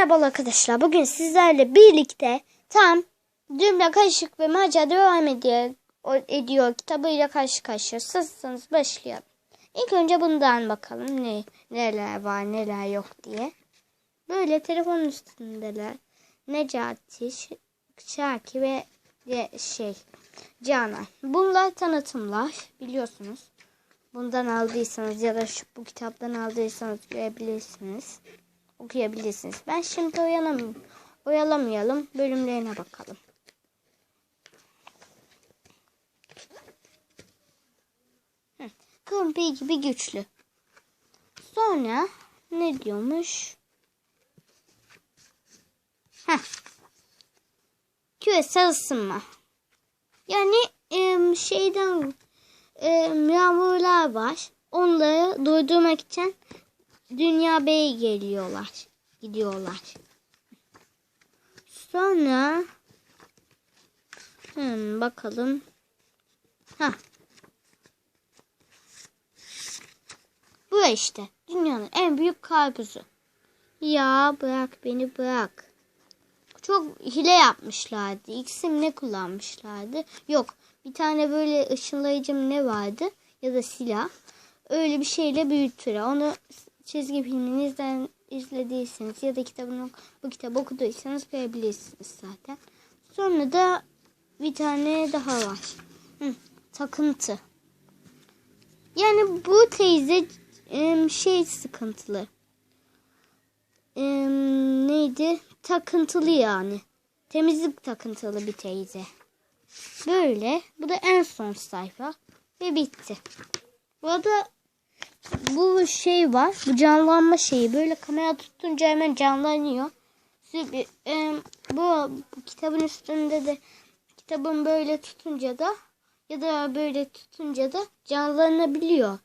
Merhaba arkadaşlar. Bugün sizlerle birlikte tam Cümle Kaşık ve Maca devam ediyor, ediyor kitabıyla karşı karşıya. Sızsanız başlayalım. İlk önce bundan bakalım ne neler var neler yok diye. Böyle telefonun üstündeler. Necati, Şaki ve şey Canan. Bunlar tanıtımlar biliyorsunuz. Bundan aldıysanız ya da şu bu kitaptan aldıysanız görebilirsiniz okuyabilirsiniz. Ben şimdi oyalam oyalamayalım. Bölümlerine bakalım. Kumpir gibi güçlü. Sonra ne diyormuş? Heh. Küresel ısınma. Yani em, şeyden em, yağmurlar var. Onları durdurmak için Dünya Bey'e geliyorlar. Gidiyorlar. Sonra hmm, bakalım. Ha. Bu işte dünyanın en büyük karpuzu. Ya bırak beni bırak. Çok hile yapmışlardı. İkisi ne kullanmışlardı? Yok. Bir tane böyle ışınlayıcı mı ne vardı? Ya da silah. Öyle bir şeyle büyütüyor. Onu çizgi filmini izlen, izlediyseniz ya da kitabını bu kitabı okuduysanız görebilirsiniz zaten. Sonra da bir tane daha var. Hı, takıntı. Yani bu teyze şey sıkıntılı. Neydi? Takıntılı yani. Temizlik takıntılı bir teyze. Böyle. Bu da en son sayfa. Ve bitti. Bu arada bu şey var. Bu canlanma şeyi. Böyle kamera tutunca hemen canlanıyor. Süper- em, bu, bu kitabın üstünde de kitabın böyle tutunca da ya da böyle tutunca da canlanabiliyor.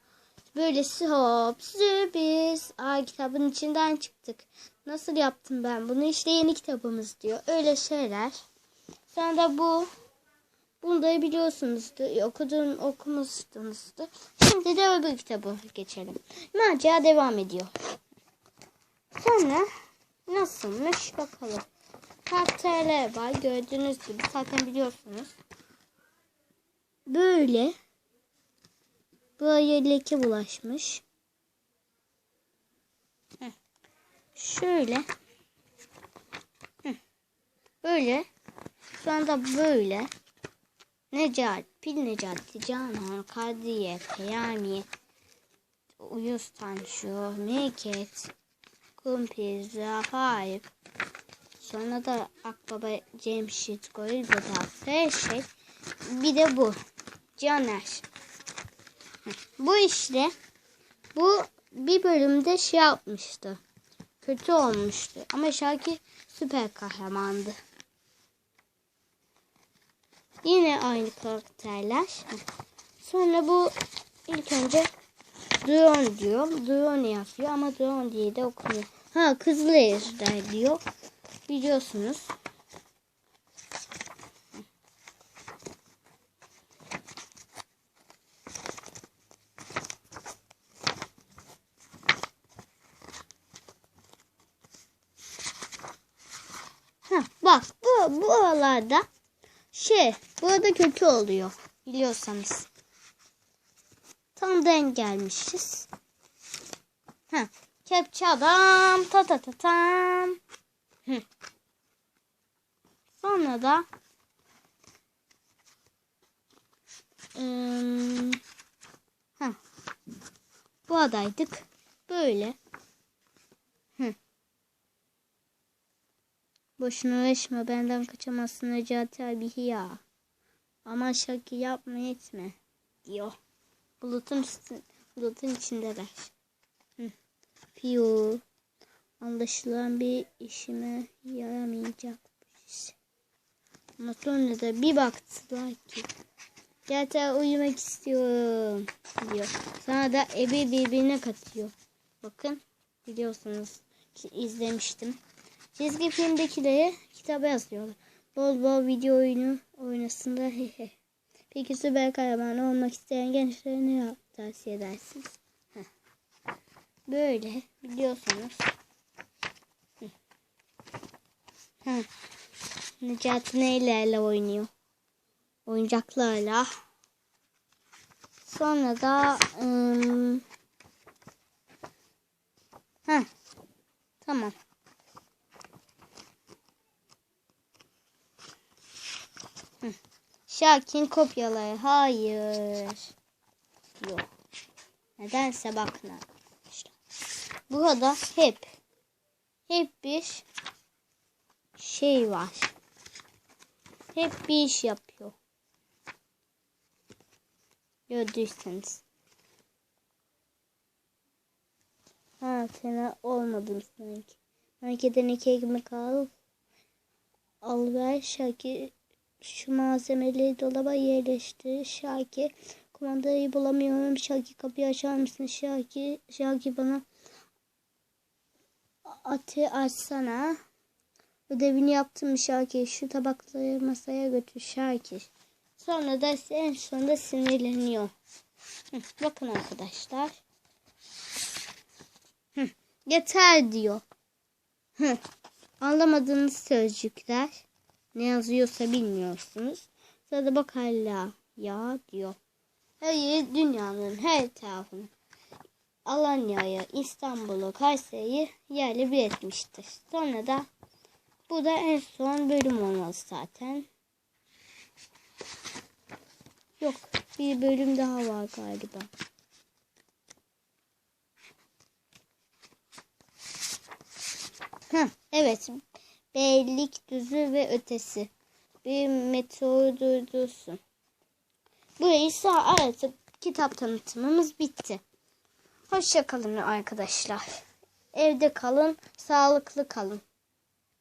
Böylesi hop sürpriz. Aa kitabın içinden çıktık. Nasıl yaptım ben bunu? İşte yeni kitabımız diyor. Öyle şeyler. Sonra da bu bunu da biliyorsunuzdur. Okudun, okumuşsunuzdur. Şimdi de öbür kitabı geçelim. Macera devam ediyor. Sonra nasılmış bakalım. Karakterler var. Gördüğünüz gibi zaten biliyorsunuz. Böyle buraya leke bulaşmış. Şöyle. Böyle. Şu anda böyle. Necat, Pil Necati, Canan, Kadriye, Peyami, Uyuz Tanşu, Meket, Kumpir, Zahair, sonra da Akbaba, Cemşit, Goril Vedat, her şey. Bir de bu. Caner. Bu işte bu bir bölümde şey yapmıştı. Kötü olmuştu. Ama Şarkı süper kahramandı. Yine aynı karakterler. Sonra bu ilk önce drone diyor. Drone yazıyor ama drone diye de okunuyor. Ha kızlı ejder diyor. Biliyorsunuz. Ha, bak bu bu aralarda şey burada kötü oluyor biliyorsanız. Tam denk gelmişiz. Ha, kepçe adam ta ta ta tam. Sonra da ım, ha, bu adaydık. Böyle. Boşuna uğraşma benden kaçamazsın Necati abi ya. Ama şaka yapma etme diyor. Bulutun bulutun içindeler. Hı. Piyo. Anlaşılan bir işime yaramayacak. Ama sonra da bir baktılar ki Zaten uyumak istiyorum diyor. Sonra da Ebi birbirine katıyor. Bakın biliyorsunuz izlemiştim. Çizgi filmdekileri kitaba yazıyorlar. Bol bol video oyunu oynasın da hehe. Peki süper kahraman olmak isteyen gençlere ne tavsiye edersiniz? Böyle biliyorsunuz. Hı. Necati neylerle oynuyor? Oyuncaklarla. Sonra da ım, Heh. Tamam. Şakin kopyaları. Hayır. Yok. Nedense bakın arkadaşlar. Burada hep hep bir şey var. Hep bir iş yapıyor. Gördüyseniz. Ha fena olmadım sanki. Marketten iki ekmek al. Al ver Şakir. Şu malzemeleri dolaba yerleştir. Şakir. Kumandayı bulamıyorum. Şakir kapıyı açar mısın? Şakir. Şakir bana atı açsana. Ödevini yaptım mı Şakir? Şu tabakları masaya götür Şakir. Sonra da en sonunda sinirleniyor. Hı, bakın arkadaşlar. Hı, yeter diyor. Hı, anlamadığınız sözcükler ne yazıyorsa bilmiyorsunuz. Sonra bak hala ya diyor. Hayır dünyanın her tarafını Alanya'yı, İstanbul'u, Kayseri'yi yerle bir etmiştir. Sonra da bu da en son bölüm olmalı zaten. Yok bir bölüm daha var galiba. Heh, evet. Beylikdüzü ve ötesi. Bir meteor durdursun. Burayı sağ artık kitap tanıtımımız bitti. Hoşçakalın arkadaşlar. Evde kalın, sağlıklı kalın.